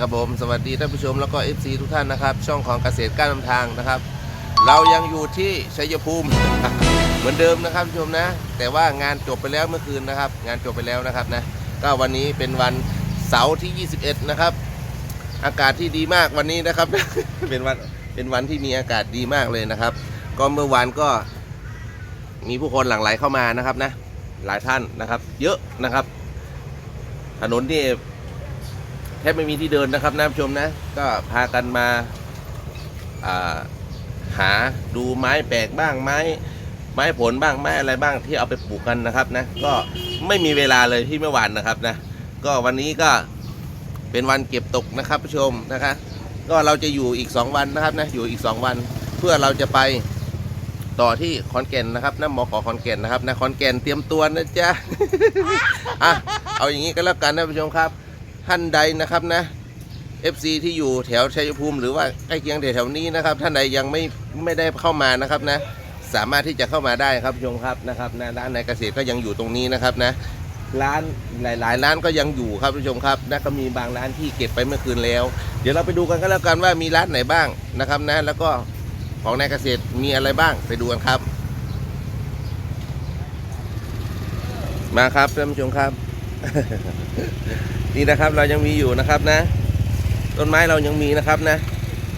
ครับผมสวัสดีท่านผู้ชมแล้วก็ FC ทุกท่านนะครับ ช่องของเกษตรก้าวนำทางนะครับ เรายังอยู่ที่ชัยภูมิ เหมือนเดิมนะครับผู้ชมนะ แต่ว่างานจบไปแล้วเมื่อคืนนะครับ งานจบไปแล้วนะครับนะก็วันนี้เป็นวันเสาร์ที่ 21 นะครับ อากาศที่ดีมากวันนี้นะครับ เป็นวันเป็นวันที่มีอากาศดีมากเลยนะครับ ก็เมื่อวานก็มีผู้คนหลั่งไหลเข้ามานะครับนะ หลายท่านนะครับ เยอะนะครับ ถนนที่ แทบไม่มีที่เดินนะครับนะผู้ชมนะ ก็พากันมาาหาดูไม้แปลกบ้างไม้ ไม้ผลบ้างไม้อะไรบ้างที่เอาไปปลูกกันนะครับนะ ก็ไม่มีเวลาเลยที่เมื่อวานนะครับนะ ก็วันนี้ก็เป็นวันเก็บตกนะครับผู้ชมนะคะก็เราจะอยู่อีก 2 วันนะครับนะอยู่อีก 2 วัน เพื่อเราจะไปต่อที่ขอนแก่นนะครับนะหมอขอขอนแก่นนะครับนะขอนแก่นเตรียมตัวนะจ๊ะอะเอาอย่างนี้ก็แล้วกันนะผู้ชมครับ ท่านใดนะครับนะ FC ที่อยู่แถวชัยภูมิ หรือว่าใกล้เคียงแถวๆนี้นะครับ ท่านใดยังไม่ไม่ได้เข้ามานะครับนะ สามารถที่จะเข้ามาได้ครับชมครับนะครับนะร้านในเกษตรก็ยังอยู่ตรงนี้นะครับนะร้านหลาย ๆ ร้านก็ยังอยู่ครับผู้ชมครับนะก็มีบางร้านที่เก็บไปเมื่อคืนแล้ว เดี๋ยวเราไปดูกันก็แล้วกันว่ามีร้านไหนบ้างนะครับนะแล้วก็ของในเกษตรมีอะไรบ้างไปดูกันครับ มาครับท่านผู้ชมครับ นี่นะครับเรายังมีอยู่นะครับนะ ต้นไม้เรายังมีนะครับนะ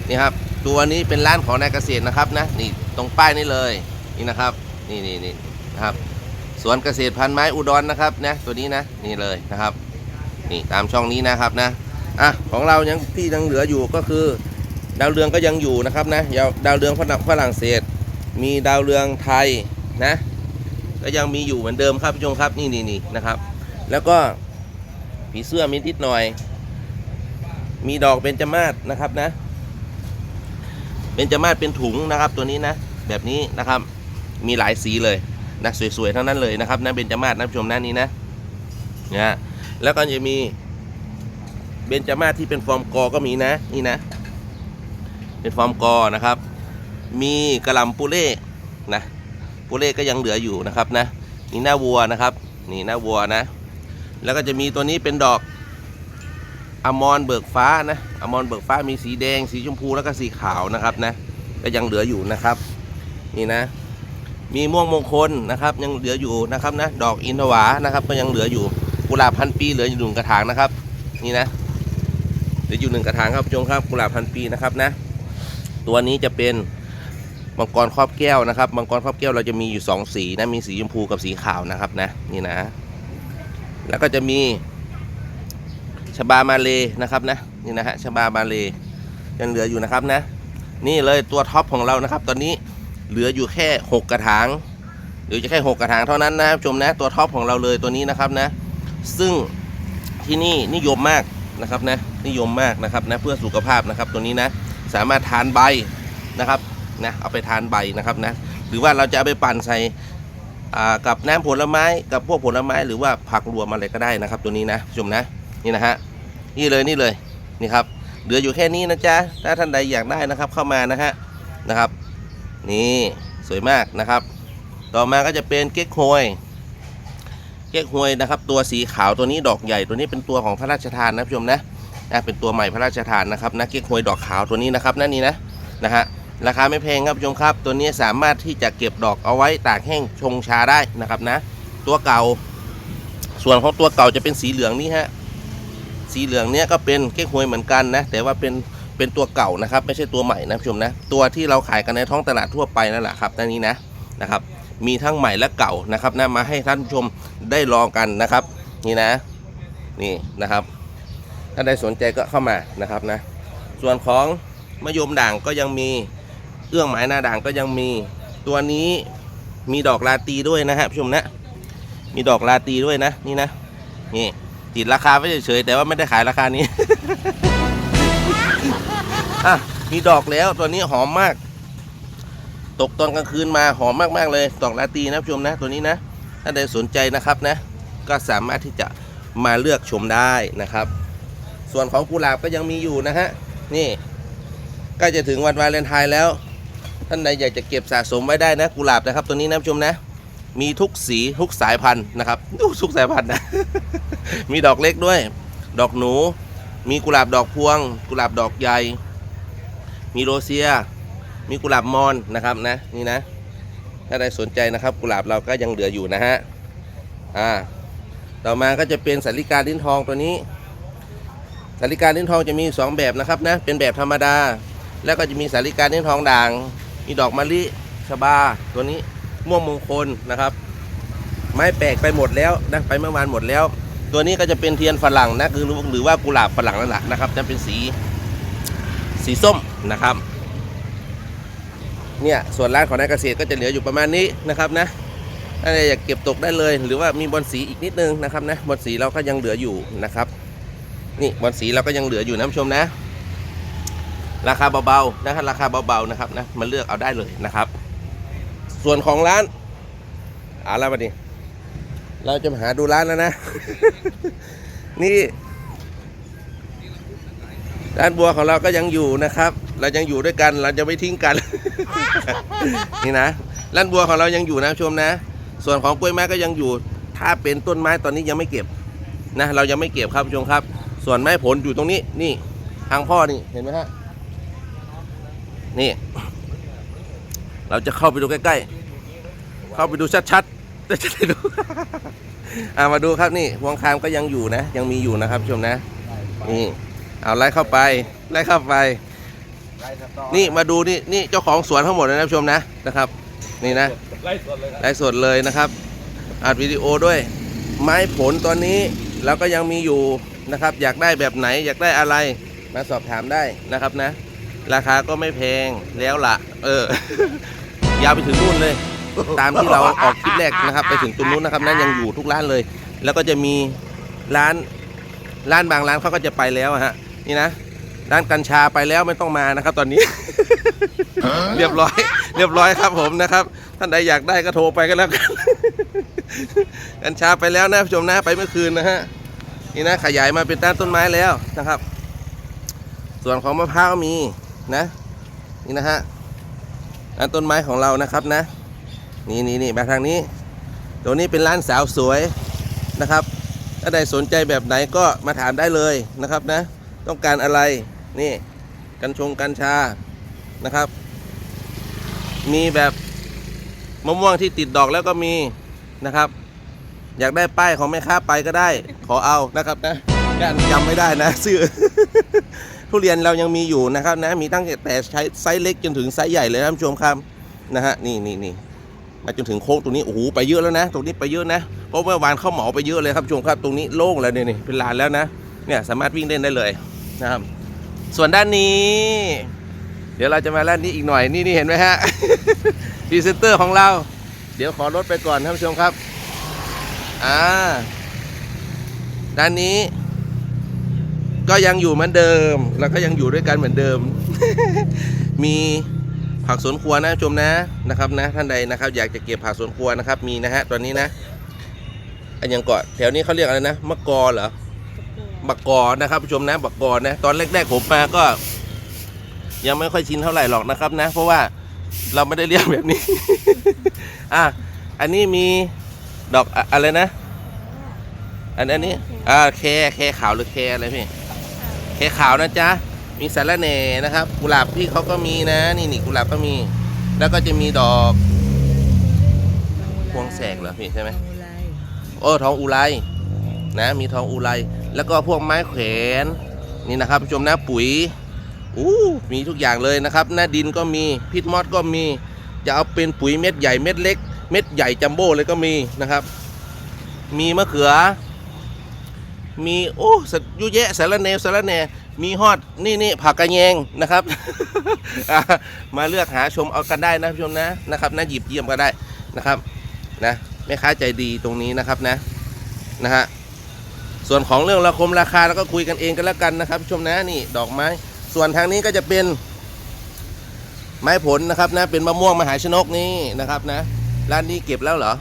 นี่ครับ ตัวนี้เป็นร้านของนายเกษตรนะครับนะนี่ตรงป้ายนี่เลยนี่นะครับ นี่นี่นี่นะครับสวนเกษตรพันธุ์ไม้อุดรนะครับนะตัวนี้นะนี่เลยนะครับ นี่ตามช่องนี้นะครับนะอะของเรายังที่ยังเหลืออยู่ก็คือ ดาวเรืองก็ยังอยู่นะครับนะดาวเรืองฝรั่งฝรั่งเศส มีดาวเรืองไทยนะก็ยังมีอยู่เหมือนเดิมครับผู้ชมครับนี่นี่นี่นะครับ แล้วก็ผีเสื้อมีนิดหน่อย มีดอกเบญจมาศนะครับนะเบญจมาศเป็นถุงนะครับตัวนี้นะแบบนี้นะครับมีหลายสีเลยนะสวยๆทั้งนั้นเลยนะครับนะเบญจมาศนะผู้ชมหน้านี้นะนะแล้วก็จะมีเบญจมาศที่เป็นฟอร์มกอก็มีนะนี่นะ เป็นฟอร์มกอนะครับ มีกระลำปูเล่นะปูเล่ก็ยังเหลืออยู่นะครับนะนี่หน้าวัวนะครับ นี่หน้าวัวนะ แล้วก็จะมีตัวนี้เป็นดอกอมรเบิกฟ้านะอมรเบิกฟ้ามีสีแดง สีชมพูแล้วก็สีขาวนะครับนะก็ยังเหลืออยู่นะครับ นี่นะ มีม่วงมงคลนะครับ ยังเหลืออยู่นะครับนะดอกอินทวานะครับ ก็ยังเหลืออยู่กุหลาบพันปีเหลืออยู่หนึ่งกระถางนะครับ นี่นะเหลืออยู่หนึ่งกระถางครับผู้ชมครับกุหลาบพันปีนะครับนะ ตัวนี้จะเป็นมังกรครอบแก้วนะครับมังกรครอบแก้วเราจะมีอยู่สองสีนะมีสีชมพูกับสีขาวนะครับนะนี่นะ แล้วก็จะมีชบามาเลนะครับนะนี่นะฮะชบามาเลยังเหลืออยู่นะครับนะ นี่เลยตัวท็อปของเรานะครับ ตอนนี้เหลืออยู่แค่ 6 กระถางเหลือจะแค่ 6 กระถางเท่านั้นนะครับชมนะตัวท็อปของเราเลยตัวนี้นะครับนะ ซึ่งที่นี่นิยมมากนะครับนะนิยมมากนะครับนะเพื่อสุขภาพนะครับตัวนี้นะสามารถทานใบนะครับนะเอาไปทานใบนะครับนะหรือว่าเราจะเอาไปปั่นใส่ กับน้ำผลไม้กับพวกผลไม้หรือว่าผักรวมอะไรก็ได้นะครับ ตัวนี้นะชมนะนี่นะฮะนี่เลยนี่เลยนี่ครับเหลืออยู่แค่นี้นะจ๊ะถ้าท่านใดอยากได้นะครับเข้ามานะฮะนะครับ นี่สวยมากนะครับ ต่อมาก็จะเป็นเก๊กฮวยเก๊กฮวยนะครับ ตัวสีขาวตัวนี้ดอกใหญ่ตัวนี้เป็นตัวของพระราชทานนะผู้ชมนะนะเป็นตัวใหม่พระราชทานนะครับนะเก๊กฮวยดอกขาวตัวนี้นะครับนั่นนี่นะนะฮะ ราคาไม่แพงครับชมครับ ตัวนี้สามารถที่จะเก็บดอกเอาไว้ตากแห้งชงชาได้นะครับนะ ตัวเก่า ส่วนของตัวเก่าจะเป็นสีเหลืองนี่ฮะสีเหลืองเนี้ยก็เป็นเก๊กฮวยเหมือนกันนะ แต่ว่าเป็นเป็นตัวเก่านะครับ ไม่ใช่ตัวใหม่นะผู้ชมนะ ตัวที่เราขายกันในท้องตลาดทั่วไปนั่นแหละครับนั่นนี้นะนะครับ มีทั้งใหม่และเก่านะครับนะมาให้ท่านผู้ชมได้ลองกันนะครับ นี่นะ นี่นะครับ ถ้าใดสนใจก็เข้ามานะครับนะ ส่วนของมะยมด่างก็ยังมี เอื้องหมายหน้าด่างก็ยังมีตัวนี้มีดอกลาตีด้วยนะฮะชมนะ มีดอกลาตีด้วยนะนี่นะนี่ติดราคาไว้เฉยๆแต่ว่าไม่ได้ขายราคานี้อะมีดอกแล้วตัวนี้หอมมาก ตกตอนกลางคืนมาหอมมากๆเลยดอกลาตีนะชมนะตัวนี้นะถ้าใดสนใจนะครับนะ ก็สามารถที่จะมาเลือกชมได้นะครับ ส่วนของกุหลาบก็ยังมีอยู่นะฮะนี่ใกล้จะถึงวันวาเลนไทน์แล้ว ท่านใดอยากจะเก็บสะสมไว้ได้นะกุหลาบนะครับ ตัวนี้นะชมนะ มีทุกสีทุกสายพันธุ์นะครับดูทุกสายพันธุ์นะมีดอกเล็กด้วย ดอกหนู มีกุหลาบดอกพวง กุหลาบดอกใหญ่ มีโรเซีย มีกุหลาบมอนนะครับนะนี่นะ ถ้าใครสนใจนะครับ กุหลาบเราก็ยังเหลืออยู่นะฮะอ่าต่อมาก็จะเป็นสาริกาลิ้นทองตัวนี้สาริกาลิ้นทองจะมีสองแบบนะครับนะเป็นแบบธรรมดา แล้วก็จะมีสาริกาลิ้นทองด่าง มีดอกมะลิชบา ตัวนี้ม่วงมงคลนะครับ ไม้แปลกไปหมดแล้วนะไปเมื่อวานหมดแล้ว ตัวนี้ก็จะเป็นเทียนฝรั่งนะคือหรือว่ากุหลาบฝรั่งนั่นแหละนะครับจะเป็นสีสีส้มนะครับเนี่ยส่วนร้านของนายเกษตรก็จะเหลืออยู่ประมาณนี้นะครับนะถ้าใครอยากเก็บตกได้เลย หรือว่ามีบอลสีอีกนิดนึงนะครับนะบอลสีเราก็ยังเหลืออยู่นะครับ นี่บอลสีเราก็ยังเหลืออยู่นะผู้ชมนะ ราคาเบาๆนะครับราคาเบาๆนะครับนะมาเลือกเอาได้เลยนะครับ ส่วนของร้านเอาละวันนี้เราจะมาหาดูร้านแล้วนะ นี่ร้านบัวของเราก็ยังอยู่นะครับ เรายังอยู่ด้วยกันเราจะไม่ทิ้งกัน นี่นะร้านบัวของเรายังอยู่นะชมนะ ส่วนของกล้วยไม้ก็ยังอยู่ ถ้าเป็นต้นไม้ตอนนี้ยังไม่เก็บนะ เรายังไม่เก็บครับผู้ชมครับ ส่วนไม้ผลอยู่ตรงนี้นี่ทางพ่อนี่เห็นไหมฮะ นี่ เราจะเข้าไปดูใกล้ๆ เข้าไปดูชัดๆจะได้ดูอ่ามาดูครับนี่พวงคามก็ยังอยู่นะ ยังมีอยู่นะครับชมนะนี่เอาไล่เข้าไปไล่เข้าไป นี่มาดูนี่นี่เจ้าของสวนทั้งหมดเลยนะผู้ชมนะนะครับ นี่นะไล่สดเลยครับไลฟ์สดเลยนะครับอัดวิดีโอด้วย ไม้ผลตอนนี้เราก็ยังมีอยู่นะครับ อยากได้แบบไหนอยากได้อะไรมาสอบถามได้นะครับนะ ราคาก็ไม่แพงแล้วล่ะเออ ยาวไปถึงนู่นเลย ตามที่เราออกคลิปแรกนะครับ ไปถึงตรงนู้นนะครับนั่นยังอยู่ทุกร้านเลย แล้วก็จะมีร้านร้านบางร้านเขาก็จะไปแล้วฮะ นี่นะร้านกัญชาไปแล้วไม่ต้องมานะครับ ตอนนี้ เรียบร้อย เรียบร้อยครับผมนะครับ ท่านใดอยากได้ก็โทรไปก็แล้วกันกัญชาไปแล้วนะผู้ชมนะไปเมื่อคืนนะฮะนี่นะขยายมาเป็นต้นต้นไม้แล้วนะครับ ส่วนของมะพร้าวมี นะนี่นะฮะร้านต้นไม้ของเรานะครับนะ นี่นี่นี่มาทางนี้ตัวนี้เป็นร้านสาวสวยนะครับถ้าใดสนใจแบบไหนก็มาถามได้เลยนะครับนะ ต้องการอะไรนี่กัญชงกัญชานะครับ มีแบบมะม่วงที่ติดดอกแล้วก็มีนะครับ อยากได้ป้ายของแม่ค้าไปก็ได้ ขอเอานะครับนะย่านจำไม่ได้นะซื้อ ทุเรียนเรายังมีอยู่นะครับนะมีตั้งแต่ใช้ไซส์เล็กจนถึงไซส์ใหญ่เลยท่านผู้ชมครับนะฮะนี่นี่นี่มาจนถึงโค้งตรงนี้โอ้โหไปเยอะแล้วนะตรงนี้ไปเยอะนะเพราะเมื่อวานเข้าเหมาไปเยอะเลยครับชมครับตรงนี้โล่งแล้วเนี่ยนี่เป็นลานแล้วนะเนี่ยสามารถวิ่งเล่นได้เลยนะครับ ส่วนด้านนี้ เดี๋ยวเราจะมาด้านนี้อีกหน่อยนี่นี่เห็นไหมฮะพรีเซนเตอร์ของเรา เดี๋ยวขอรถไปก่อนท่านผู้ชมครับอ่าด้านนี้ ก็ยังอยู่เหมือนเดิม แล้วก็ยังอยู่ด้วยกันเหมือนเดิม มีผักสวนครัวนะชมนะนะครับนะ ท่านใดนะครับ อยากจะเก็บผักสวนครัวนะครับ มีนะฮะตอนนี้นะ อันยังเกาะแถวนี้เขาเรียกอะไรนะมะกอเหรอบักกอนะครับผู้ชมนะบักกอนะตอนแรกๆผมมาก็ ยังไม่ค่อยชินเท่าไหร่หรอกนะครับนะ เพราะว่าเราไม่ได้เรียกแบบนี้ อะอันนี้มีดอกอะอะไรนะอันอันนี้อ่าแคแคขาวหรือแคอะไรพี่ แคขาวนะจ๊ะ มีสาระแหน่นะครับ กุหลาบพี่เขาก็มีนะ นี่นี่กุหลาบก็มี แล้วก็จะมีดอกพวงแสกเหรอพี่ใช่ไหมโอ้ทองอุไรนะ มีทองอุไรแล้วก็พวกไม้แขวนนี่นะครับผู้ชมนะปุ๋ยอู้มีทุกอย่างเลยนะครับ หน้าดินก็มีพิษมอดก็มี จะเอาเป็นปุ๋ยเม็ดใหญ่เม็ดเล็ก เม็ดใหญ่จัมโบ้เลยก็มีนะครับ มีมะเขือ มีโอ้สดยุแยะสารเนวสารแหนมีฮอดนี่นี่ผักกระแยงนะครับ มาเลือกหาชมเอากันได้นะผู้ชมนะนะครับนะหยิบเยี่ยมก็ได้นะครับนะแม่ค้าใจดีตรงนี้นะครับนะนะฮะส่วนของเรื่องราคมราคาแล้วก็คุยกันเองกันแล้วกันนะครับผู้ชมนะนี่ดอกไม้ ส่วนทางนี้ก็จะเป็นไม้ผลนะครับนะเป็นมะม่วงมหาชนกนี่นะครับนะร้านนี้เก็บแล้วเหรอ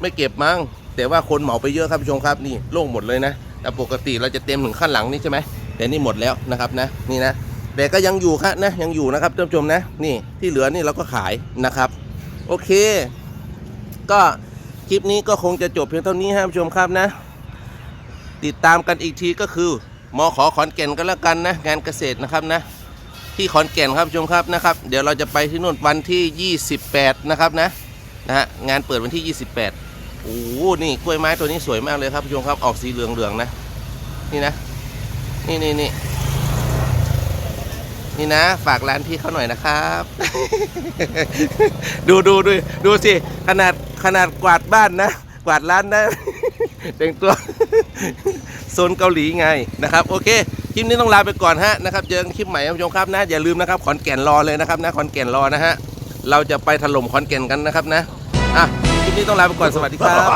ไม่เก็บมั้ง แต่ว่าคนเหมาไปเยอะครับผู้ชมครับนี่โล่งหมดเลยนะแต่ปกติเราจะเต็มถึงขั้นหลังนี่ใช่ไหมแต่นี่หมดแล้วนะครับนะนี่นะแต่ก็ยังอยู่ครับนะยังอยู่นะครับท่านผู้ชมนะนี่ที่เหลือนี่เราก็ขายนะครับ โอเค ก็คลิปนี้ก็คงจะจบเพียงเท่านี้ครับผู้ชมครับนะ ติดตามกันอีกทีก็คือมอขอขอนแก่นก็แล้วกันนะงานเกษตรนะครับนะ ที่ขอนแก่นครับผู้ชมครับนะครับ เดี๋ยวเราจะไปที่นู่นวันที่ 28 นะครับนะนะฮะงานเปิดวันที่ 28 อ้โหนี่กล้วยไม้ตัวนี้สวยมากเลยครับผู้ชมครับออกสีเหลืองๆนะ นี่นะ นี่นี่นี่นี่นะฝากร้านพี่เขาหน่อยนะครับ ดูดูดูดูสิ ขนาดขนาดกวาดบ้านนะ กวาดร้านนะแต่งตัวโซนเกาหลีไงนะครับ โอเคคลิปนี้ต้องลาไปก่อนฮะนะครับเจอกันคลิปใหม่ครับผู้ชมครับนะอย่าลืมนะครับขอนแก่นรอเลยนะครับนะขอนแก่นรอนะฮะเราจะไปถล่มขอนแก่นกันนะครับนะอะ นี้ต้องลาไปก่อนสวัสดีครับ